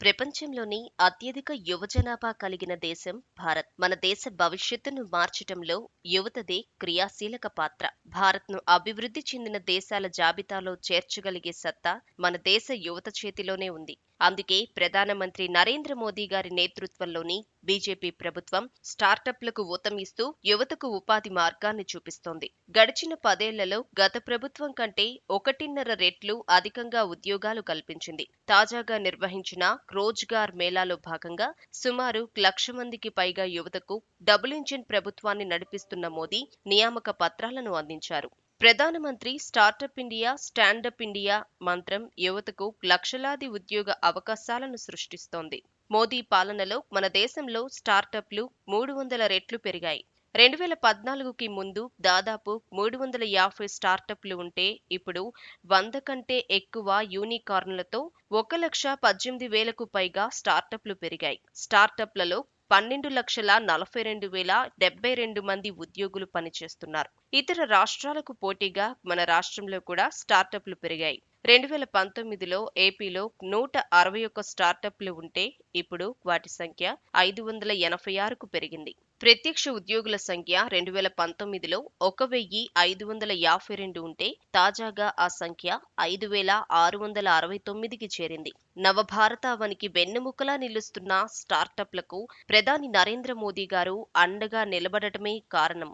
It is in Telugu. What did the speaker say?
ప్రపంచంలోని అత్యధిక యువ జనాభా కలిగిన దేశం భారత్. మన దేశ భవిష్యత్తును మార్చటంలో యువతదే క్రియాశీలక పాత్ర. భారత్ను అభివృద్ధి చెందిన దేశాల జాబితాలో చేర్చగలిగే సత్తా మన దేశ యువత చేతిలోనే ఉంది. అందుకే ప్రధానమంత్రి నరేంద్ర మోదీ గారి నేతృత్వంలోని బీజేపీ ప్రభుత్వం స్టార్టప్లకు ఊతమిస్తూ యువతకు ఉపాధి మార్గాన్ని చూపిస్తోంది. గడిచిన పదేళ్ళలో గత ప్రభుత్వం కంటే ఒకటిన్నర రెట్లు అధికంగా ఉద్యోగాలు కల్పించింది. తాజాగా నిర్వహించిన రోజ్గార్ మేళాలో భాగంగా సుమారు లక్ష మందికి పైగా యువతకు డబుల్ ఇంజిన్ ప్రభుత్వాన్ని నడిపిస్తున్న మోదీ నియామక పత్రాలను అందించారు. ప్రధానమంత్రి స్టార్టప్ ఇండియా స్టాండప్ ఇండియా మంత్రం యువతకు లక్షలాది ఉద్యోగ అవకాశాలను సృష్టిస్తోంది. మోదీ పాలనలో మన దేశంలో స్టార్టప్లు మూడు వందల రెట్లు పెరిగాయి. రెండు వేల పద్నాలుగుకి ముందు దాదాపు మూడు వందల యాభై స్టార్టప్లు ఉంటే ఇప్పుడు వంద కంటే ఎక్కువ యూనికార్న్లతో ఒక లక్ష పద్దెనిమిది వేలకు పైగా స్టార్టప్లు పెరిగాయి. స్టార్టప్లలో పన్నెండు లక్షల నలభై రెండు వేల డెబ్బై రెండు మంది ఉద్యోగులు పనిచేస్తున్నారు. ఇతర రాష్ట్రాలకు పోటీగా మన రాష్ట్రంలో కూడా స్టార్టప్లు పెరిగాయి. రెండు వేల పంతొమ్మిదిలో ఏపీలో నూట అరవై ఒక్క స్టార్టప్లు ఉంటే ఇప్పుడు వాటి సంఖ్య ఐదు వందల ఎనభై ఆరుకు పెరిగింది. ప్రత్యక్ష ఉద్యోగుల సంఖ్య రెండు వేల పంతొమ్మిదిలో ఒక వెయ్యి ఐదు వందల యాభై రెండు ఉంటే తాజాగా ఆ సంఖ్య ఐదు వేల ఆరు వందల అరవై తొమ్మిదికి చేరింది. నవభారతావనికి వెన్నెముకలా నిలుస్తున్న స్టార్టప్లకు ప్రధాని నరేంద్ర మోదీ గారు అండగా నిలబడటమే కారణం.